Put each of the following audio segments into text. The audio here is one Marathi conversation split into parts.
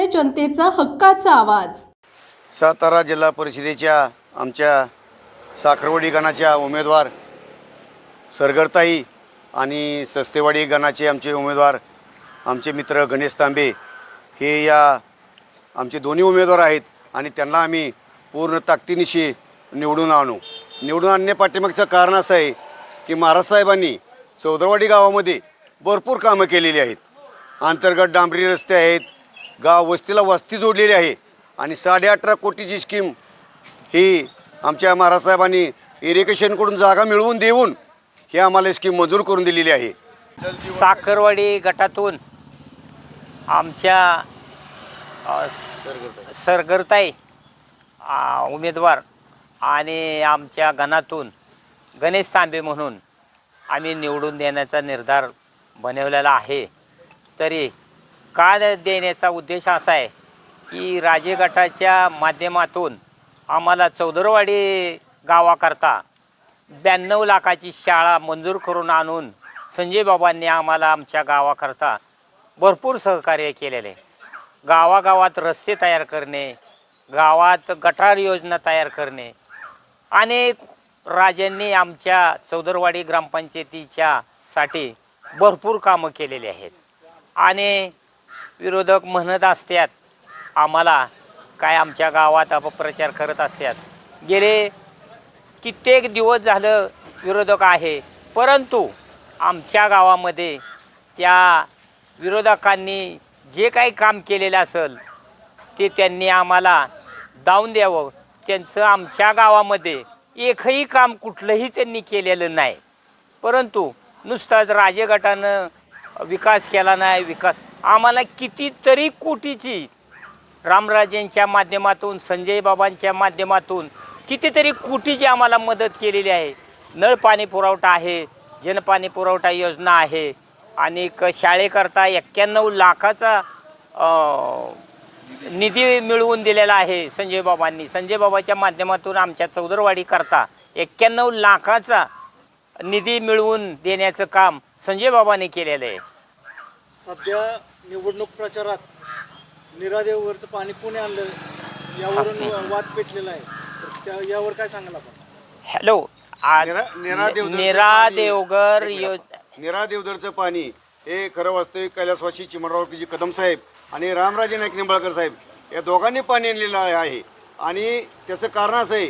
सर्वसामान्य जनतेचा हक्काचा आवाज. सातारा जिल्हा परिषदेच्या आमच्या साखरवाडी गणाच्या उमेदवार सरगरताई आणि सस्तेवाडी गणाचे आमचे उमेदवार आमचे मित्र गणेश तांबे हे या आमचे दोन्ही उमेदवार आहेत आणि त्यांना आम्ही पूर्ण ताकदीनिशी निवडून आणू. निवडून आणण्यापाठीमागचं कारण असं आहे की महाराज साहेबांनी चौदरवाडी गावामध्ये भरपूर कामं केलेली आहेत. अंतर्गत डांबरी रस्ते आहेत गाव वस्तीला वस्ती जोडलेली आहे. आणि साडे अठरा कोटीची स्कीम ही आमच्या महाराज साहेबांनी इरिगेशनकडून जागा मिळवून देऊन ही आम्हाला स्कीम मंजूर करून दिलेली आहे. साखरवाडी गटातून आमच्या सरगरताई उमेदवार आणि आमच्या गणातून गणेश तांबे म्हणून आम्ही निवडून देण्याचा निर्धार बनवलेला आहे. तरी का देण्याचा उद्देश असा आहे की राजे गटाच्या माध्यमातून आम्हाला चौदरवाडी गावाकरता ब्याण्णव लाखाची शाळा मंजूर करून आणून संजय बाबांनी आम्हाला आमच्या गावाकरता भरपूर सहकार्य केलेले आहे. गावागावात रस्ते तयार करणे गावात गटार योजना तयार करणे अनेक राजांनी आमच्या चौदरवाडी ग्रामपंचायतीच्या साठी भरपूर कामं केलेली आहेत आणि विरोधक म्हणत असतात आम्हाला काय आमच्या गावात अपप्रचार करत असतात गेले कित्येक दिवस झालं विरोधक आहे परंतु आमच्या गावामध्ये त्या विरोधकांनी जे काही काम केलेलं असेल ते त्यांनी आम्हाला दावून द्यावं. त्यांचं आमच्या गावामध्ये एकही काम कुठलंही त्यांनी केलेलं नाही. परंतु नुसताच राजे गटानं विकास केला नाही विकास. आम्हाला कितीतरी कोटीची रामराजेंच्या माध्यमातून संजय बाबांच्या माध्यमातून कितीतरी कोटीची आम्हाला मदत केलेली आहे. नळ पाणी पुरवठा आहे जनपाणी पुरवठा योजना आहे आणि क शाळेकरता एक्क्याण्णव लाखाचा निधी मिळवून दिलेला आहे संजय बाबांनी. संजय बाबाच्या माध्यमातून आमच्या चौदरवाडीकरता एक्क्याण्णव लाखाचा निधी मिळवून देण्याचं काम संजय बाबांनी केलेलं आहे. सध्या निवडणूक प्रचारात निरादेववरचं पाणी कोणी आणलं? यावरून वाद पेटलेला आहे. तर त्या यावर काय सांगाल आपण? हॅलो. आ- निरा- निरा देवधरचं निरा पाणी- एक यो मिनिट. निरा देवधरचं पाणी हे खरं वास्तविक कैलासवासी चिमणरावजी कदम साहेब आणि रामराजे नाईक निंबाळकर साहेब या दोघांनी पाणी आणलेलं आहे. आणि त्याचं कारण असं आहे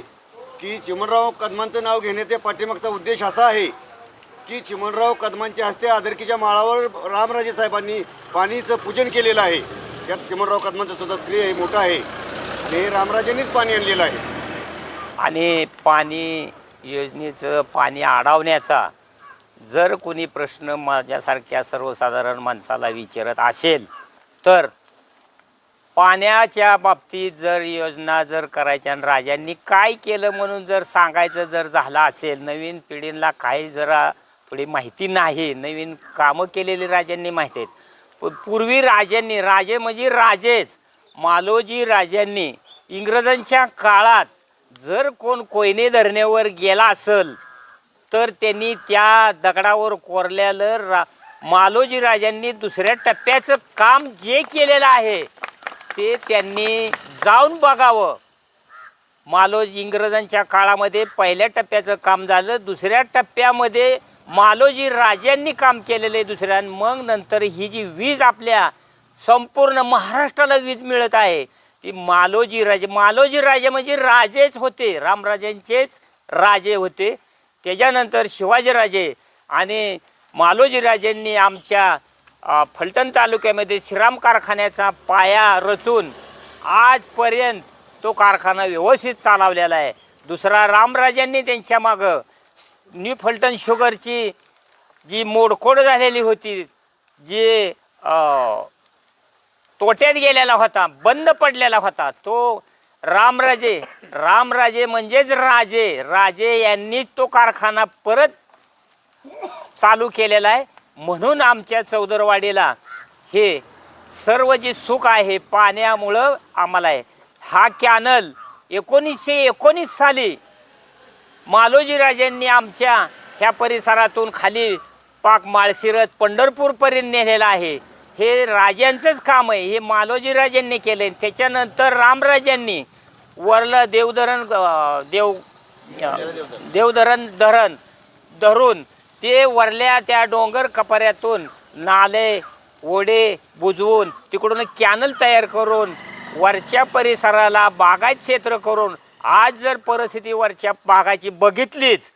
की चिमणराव कदमांचं नाव घेण्याच्या पाठीमागचा उद्देश असा आहे की चिमणराव कदमांच्या हस्ते आदरकीच्या माळावर रामराजे साहेबांनी पाणीचं पूजन केलेलं आहे. त्यात चिमणराव कदमांचं सुद्धा श्रेय मोठं आहे. आणि हे रामराजेंनीच पाणी आणलेलं आहे. आणि पाणी योजनेचं पाणी अडवण्याचा जर कोणी प्रश्न माझ्यासारख्या सर्वसाधारण माणसाला विचारत असेल तर पाण्याच्या बाबतीत जर योजना जर करायच्या आणि राजांनी काय केलं म्हणून जर सांगायचं जर झालं असेल नवीन पिढीला काही जरा थोडी माहिती नाही. नवीन कामं केलेली राजांनी माहिती आहेत. प- पूर्वी राजांनी राजे म्हणजे राजेच. मालोजी राजांनी इंग्रजांच्या काळात जर कोण कोयने धरण्यावर गेला असेल तर त्यांनी त्या दगडावर कोरल्यालं रा मालोजी राजांनी दुसऱ्या टप्प्याचं काम जे केलेलं आहे ते त्यांनी जाऊन बघावं. मालोज इंग्रजांच्या काळामध्ये पहिल्या टप्प्याचं काम झालं. दुसऱ्या टप्प्यामध्ये मालोजी राजांनी काम केलेलं आहे दुसऱ्या मग नंतर ही जी वीज आपल्या संपूर्ण महाराष्ट्राला वीज मिळत आहे ती मालोजी राजे मालोजी राजे म्हणजे राजेच होते रामराजांचेच राजे होते. त्याच्यानंतर शिवाजीराजे आणि मालोजीराजेंनी आमच्या फलटण तालुक्यामध्ये श्रीराम कारखान्याचा पाया रचून आजपर्यंत तो कारखाना व्यवस्थित चालवलेला आहे. दुसरा रामराजांनी त्यांच्या मागं न्यू फलटण शुगरची जी मोडखोड झालेली होती जी तोट्यात गेलेला होता बंद पडलेला होता तो रामराजे रामराजे म्हणजेच राजे राजे यांनी तो कारखाना परत चालू केलेला आहे. म्हणून आमच्या चौदरवाडीला हे सर्व जे सुख आहे पाण्यामुळं आम्हाला आहे. हा कॅनल एकोणीसशे एकोणीस साली मालोजीराजांनी आमच्या ह्या परिसरातून खाली पाक माळशिरत पंढरपूरपर्यंत नेलेला आहे. हे राजांचंच काम आहे. हे मालोजीराजांनी केलं आहे त्याच्यानंतर रामराजांनी वरलं देवधरण देव देवधरण धरण धरून ते वरल्या त्या डोंगर कपाऱ्यातून नाले ओढे बुजवून तिकडून कॅनल तयार करून वरच्या परिसराला बागायत क्षेत्र करून आज जर परिस्थितीवरच्या भागाची बघितलीच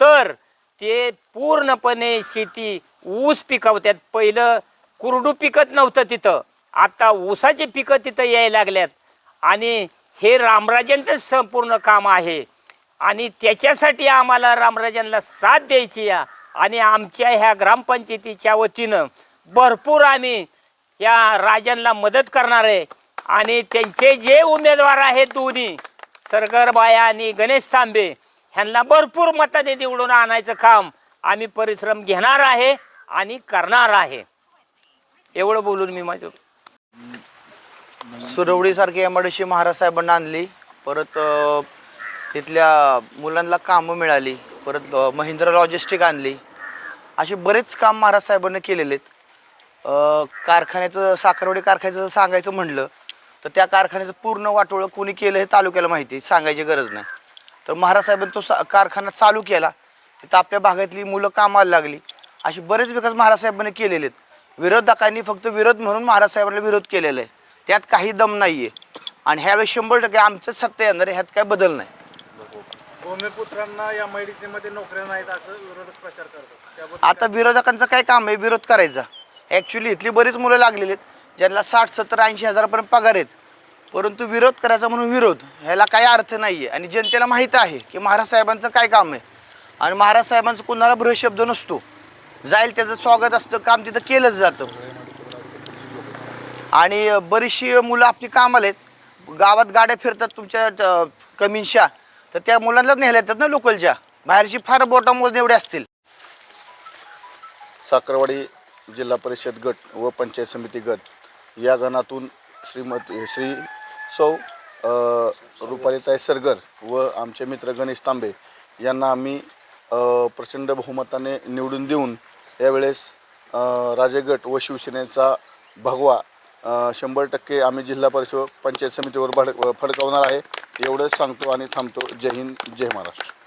तर ते पूर्णपणे शेती ऊस पिकवतात पहिलं कुरडू पिकत नव्हतं तिथं. आता ऊसाची पिकं तिथं यायला लागल्यात. आणि हे रामराजांचं संपूर्ण काम आहे. आणि त्याच्यासाठी आम्हाला रामराजांना साथ द्यायची या. आणि आमच्या ह्या ग्रामपंचायतीच्या वतीनं भरपूर आम्ही या राजांना मदत करणार आहे. आणि त्यांचे जे उमेदवार आहेत दोन्ही सरगरबाया आणि गणेश तांबे ह्यांना भरपूर मताने निवडून आणायचं काम आम्ही परिश्रम घेणार आहे आणि करणार आहे. एवढं बोलून मी माझं. सुरवडीसारखी एम आय डी महाराज साहेबांना आणली. परत अ, तिथल्या मुलांना कामं मिळाली. परत अ, महिंद्रा लॉजिस्टिक आणली. असे बरेच काम महाराज साहेबांनी केलेले आहेत. अ, कारखान्याचं साखरवाडी कारखान्याचं सांगायचं म्हणलं तर त्या कारखान्याचं पूर्ण वाटोळं कोणी केलं हे तालुक्याला माहिती आहे, सांगायची गरज नाही. तर महाराज साहेबांनी तो सा कारखाना चालू केला तिथं आपल्या भागातली मुलं कामाला लागली. असे बरेच विकास महाराज साहेबांनी केलेले आहेत. विरोधकांनी फक्त विरोध म्हणून महाराज साहेबांना विरोध केलेला आहे. त्यात काही दम नाही आहे आणि ह्यावेळेस शंभर टक्के आमचं सत्य येणार आहे, ह्यात काय बदल नाही. भूमिपुत्रांना या MIDC मध्ये नोकऱ्या नाहीत असं विरोधक प्रचार करतात. त्याबद्दल आता विरोधकांचं काय काम आहे? विरोध करायचा. ॲक्च्युली इथली बरीच मुलं लागलेली आहेत. ज्यांना साठ सत्तर ऐंशी हजारापर्यंत पगार आहेत. परंतु विरोध करायचा म्हणून विरोध ह्याला काही अर्थ नाही आहे आणि जनतेला माहीत आहे की महाराज साहेबांचं काय काम आहे. आणि महाराज साहेबांचं कोणाला बृहशब्द नसतो. जाईल त्याचं स्वागत असतं काम तिथं केलंच जातं. आणि बरीचशी मुलं आपली कामाला आहेत. गावात गाड्या फिरतात तुमच्या अ, तर त्या मुलांनाच न्यायला येतात ना लोकलच्या. बाहेरची फार बोटा मोजणे एवढे असतील. साखरवाडी जिल्हा परिषद गट व पंचायत समिती गट या गणातून श्रीमती श्री सौ रुपालीताई सरगर व आमचे मित्र गणेश तांबे यांना आम्ही प्रचंड बहुमताने निवडून देऊन यावेळेस राजेगट व शिवसेनेचा भगवा शंभर टक्के आम्ही जिल्हा परिषद पंचायत समितीवर भड फडकावणार आहे एवढंच सांगतो आणि थांबतो. जय हिंद जय महाराष्ट्र.